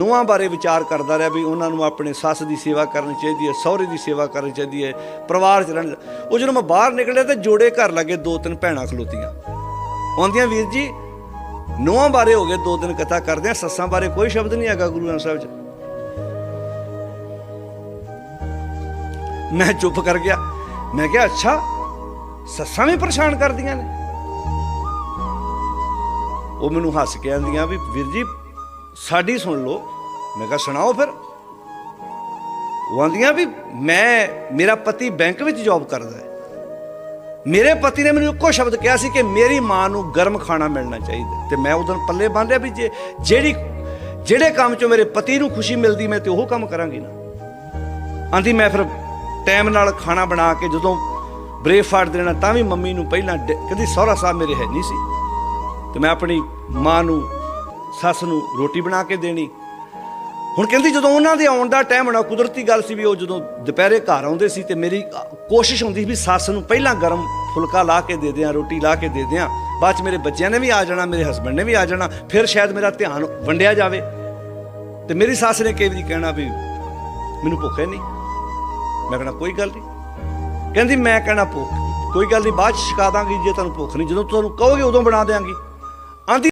ਨੂੰਹਾਂ ਬਾਰੇ ਵਿਚਾਰ ਕਰਦਾ ਰਿਹਾ ਵੀ ਉਹਨਾਂ ਨੂੰ ਆਪਣੇ ਸੱਸ ਦੀ ਸੇਵਾ ਕਰਨੀ ਚਾਹੀਦੀ ਹੈ, ਸਹੁਰੇ ਦੀ ਸੇਵਾ ਕਰਨੀ ਚਾਹੀਦੀ ਹੈ, ਪਰਿਵਾਰ ਚ ਰਹਿਣ ਉਹ ਜਦੋਂ ਮੈਂ ਬਾਹਰ ਨਿਕਲਿਆ ਤਾਂ ਜੋੜੇ ਘਰ ਲੱਗੇ ਦੋ ਤਿੰਨ ਭੈਣਾਂ ਖਲੋਤੀਆਂ। ਆਉਂਦੀਆਂ, ਵੀਰ ਜੀ ਨੂੰਹਾਂ ਬਾਰੇ ਹੋ ਗਏ, ਦੋ ਦਿਨ ਕਥਾ ਕਰਦੇ ਆ ਸੱਸਾਂ ਬਾਰੇ ਕੋਈ ਸ਼ਬਦ ਨਹੀਂ ਹੈਗਾ ਗੁਰੂ ਗ੍ਰੰਥ ਸਾਹਿਬ 'ਚ। ਮੈਂ ਚੁੱਪ ਕਰ ਗਿਆ। ਮੈਂ ਕਿਹਾ, ਅੱਛਾ, ਸੱਸਾਂ ਵੀ ਪਰੇਸ਼ਾਨ ਕਰਦੀਆਂ ਨੇ। ਉਹ ਮੈਨੂੰ ਹੱਸ ਕੇ ਆਂਦੀਆਂ ਵੀ, ਵੀਰ ਜੀ ਸਾਡੀ ਸੁਣ ਲਓ। ਮੈਂ ਕਿਹਾ, ਸੁਣਾਓ ਫਿਰ। ਉਹ ਆਂਦੀਆਂ ਵੀ ਮੈਂ, ਮੇਰਾ ਪਤੀ ਬੈਂਕ ਵਿੱਚ ਜੌਬ ਕਰਦਾ ਹੈ। ਮੇਰੇ ਪਤੀ ਨੇ ਮੈਨੂੰ ਇੱਕੋ ਸ਼ਬਦ ਕਿਹਾ ਸੀ ਕਿ ਮੇਰੀ ਮਾਂ ਨੂੰ ਗਰਮ ਖਾਣਾ ਮਿਲਣਾ ਚਾਹੀਦਾ ਤੇ ਮੈਂ ਉਦੋਂ ਪੱਲੇ ਬੰਨ੍ਹਿਆ ਵੀ ਜੇ, ਜਿਹੜੀ, ਜਿਹੜੇ ਕੰਮ 'ਚੋਂ ਮੇਰੇ ਪਤੀ ਨੂੰ ਖੁਸ਼ੀ ਮਿਲਦੀ, ਮੈਂ ਤੇ ਉਹ ਕੰਮ ਕਰਾਂਗੀ ਨਾ। ਆਂਦੀ ਮੈਂ ਫਿਰ ਟਾਈਮ ਨਾਲ ਖਾਣਾ ਬਣਾ ਕੇ ਜਦੋਂ ਬ੍ਰੇਕਫਾਸਟ ਦੇਣਾ, ਤਾਂ ਵੀ ਮੰਮੀ ਨੂੰ ਪਹਿਲਾਂ ਡ- ਕਹਿੰਦੀ, ਸਹੁਰਾ ਸਾਹਿਬ ਮੇਰੇ ਹੈ ਨਹੀਂ ਸੀ। ਤੇ ਮੈਂ ਆਪਣੀ ਮਾਂ ਨੂੰ ਸੱਸ ਨੂੰ ਰੋਟੀ ਬਣਾ ਕੇ ਦੇਣੀ। ਹੁਣ ਕਹਿੰਦੀ ਜਦੋਂ ਉਹਨਾਂ ਦੇ ਆਉਣ ਦਾ ਟਾਈਮ ਹੋਣਾ ਕੁਦਰਤੀ ਗੱਲ ਸੀ ਵੀ ਉਹ ਜਦੋਂ ਦੁਪਹਿਰੇ ਘਰ ਆਉਂਦੇ ਸੀ ਤੇ ਮੇਰੀ ਕੋਸ਼ਿਸ਼ ਹੁੰਦੀ ਸੀ ਵੀ ਸੱਸ ਨੂੰ ਪਹਿਲਾਂ ਗਰਮ ਫੁਲਕਾ ਲਾ ਕੇ ਦੇ ਦਿਆਂ, ਰੋਟੀ ਲਾ ਕੇ ਦੇ ਦਿਆਂ। ਬਾਅਦ ਚ ਮੇਰੇ ਬੱਚਿਆਂ ਨੇ ਵੀ ਆ ਜਾਣਾ, ਮੇਰੇ ਹਸਬੰਡ ਨੇ ਵੀ ਆ ਜਾਣਾ, ਫਿਰ ਸ਼ਾਇਦ ਮੇਰਾ ਧਿਆਨ ਵੰਡਿਆ ਜਾਵੇ। ਤੇ ਮੇਰੀ ਸੱਸ ਨੇ ਕਈ ਵਾਰੀ ਕਹਿਣਾ ਵੀ, ਮੈਨੂੰ ਭੁੱਖ ਹੈ ਨਹੀਂ। ਮੈਂ ਕਹਿਣਾ, ਕੋਈ ਗੱਲ ਨਹੀਂ। ਕਹਿੰਦੀ, ਮੈਂ ਕਹਿਣਾ ਭੁੱਖ, ਕੋਈ ਗੱਲ ਨਹੀਂ, ਬਾਅਦ ਚ ਛਕਾ ਦਾਂਗੀ ਜੇ ਤੁਹਾਨੂੰ ਭੁੱਖ ਨਹੀਂ। ਜਦੋਂ ਤੁਹਾਨੂੰ ਕਹੋਗੇ ਉਦੋਂ ਬਣਾ ਦਿਆਂਗੀ।